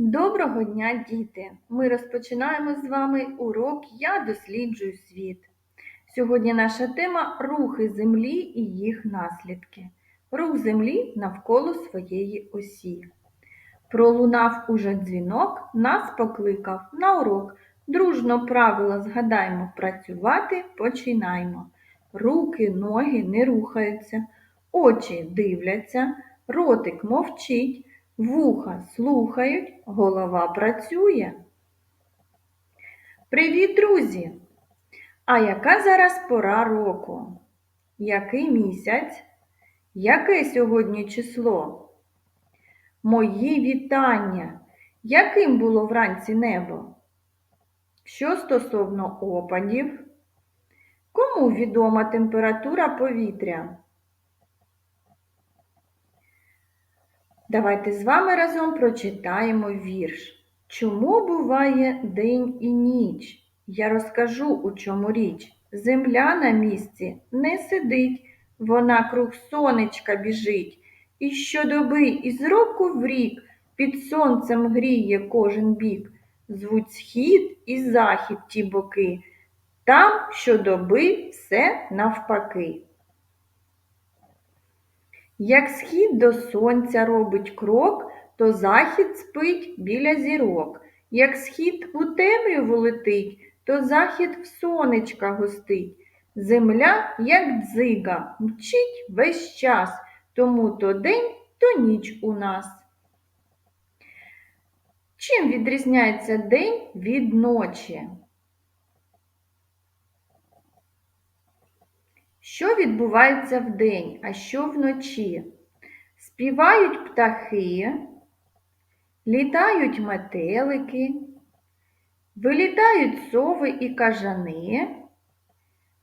Доброго дня, діти! Ми розпочинаємо з вами урок Я досліджую світ. Сьогодні наша тема рухи Землі і їх наслідки. Рух Землі навколо своєї осі. Пролунав уже дзвінок, нас покликав на урок. Дружно правила згадаємо працювати, починаємо. Руки, ноги не рухаються, очі дивляться, ротик мовчить. Вуха слухають, голова працює. Привіт, друзі! А яка зараз пора року? Який місяць? Яке сьогодні число? Мої вітання! Яким було вранці небо? Що стосовно опадів? Кому відома температура повітря? Давайте з вами разом прочитаємо вірш. Чому буває день і ніч? Я розкажу, у чому річ. Земля на місці не сидить, вона круг сонечка біжить. І щодоби із року в рік під сонцем гріє кожен бік. Звуть схід і захід ті боки. Там щодоби все навпаки. Як схід до сонця робить крок, то захід спить біля зірок. Як схід у темряву летить, то захід в сонечка гостить. Земля, як дзига, мчить весь час, тому то день, то ніч у нас. Чим відрізняється день від ночі? Що відбувається вдень, а що вночі? Співають птахи, літають метелики, вилітають сови і кажани,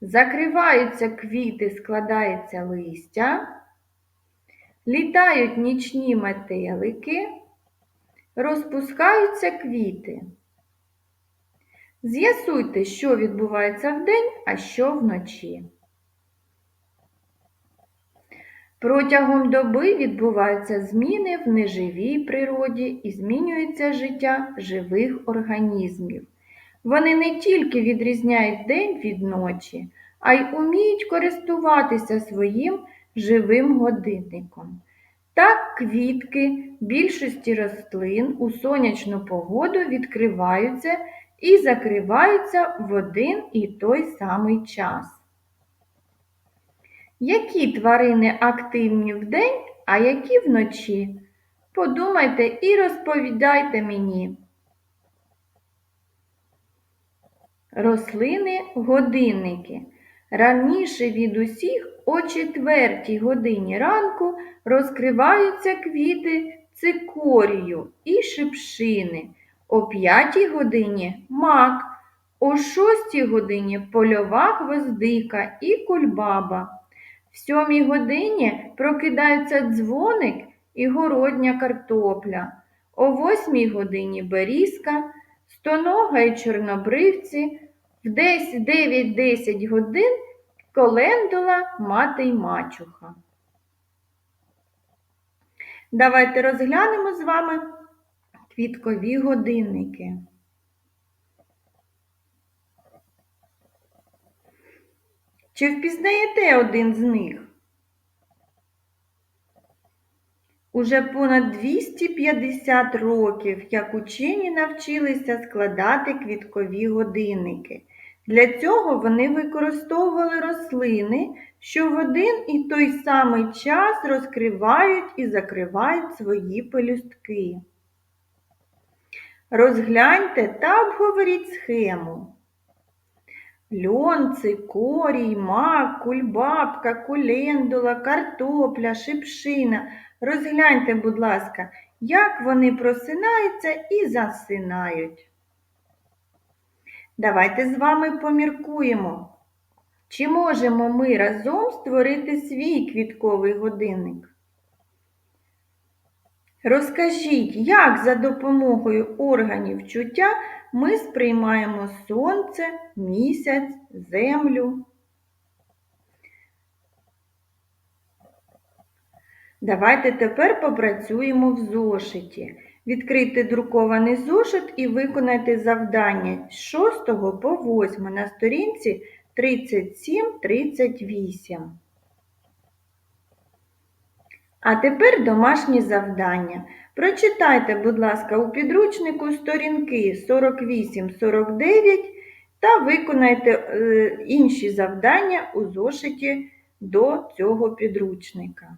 закриваються квіти, складається листя, літають нічні метелики, розпускаються квіти. З'ясуйте, що відбувається вдень, а що вночі. Протягом доби відбуваються зміни в неживій природі і змінюється життя живих організмів. Вони не тільки відрізняють день від ночі, а й уміють користуватися своїм живим годинником. Так квітки більшості рослин у сонячну погоду відкриваються і закриваються в один і той самий час. Які тварини активні вдень, а які вночі? Подумайте і розповідайте мені. Рослини годинники. Раніше від усіх о четвертій годині ранку розкриваються квіти цикорію і шипшини, о п'ятій годині мак, о шостій годині польова гвоздика і кульбаба. В сьомій годині прокидаються дзвоник і городня картопля, о восьмій годині берізка, стонога і чорнобривці, в 9-10 годин колендула мати й мачуха. Давайте розглянемо з вами квіткові годинники. Чи впізнаєте один з них? Уже понад 250 років, як учені навчилися складати квіткові годинники. Для цього вони використовували рослини, що в один і той самий час розкривають і закривають свої пелюстки. Розгляньте та обговоріть схему. Льон, цикорій, мак, кульбабка, кулендула, картопля, шипшина. Розгляньте, будь ласка, як вони просинаються і засинають. Давайте з вами поміркуємо, чи можемо ми разом створити свій квітковий годинник. Розкажіть, як за допомогою органів чуття ми сприймаємо сонце, місяць, землю. Давайте тепер попрацюємо в зошиті. Відкрийте друкований зошит і виконайте завдання з 6 по 8 на сторінці 37-38. А тепер домашні завдання. Прочитайте, будь ласка, у підручнику сторінки 48-49 та виконайте е, інші завдання у зошиті до цього підручника.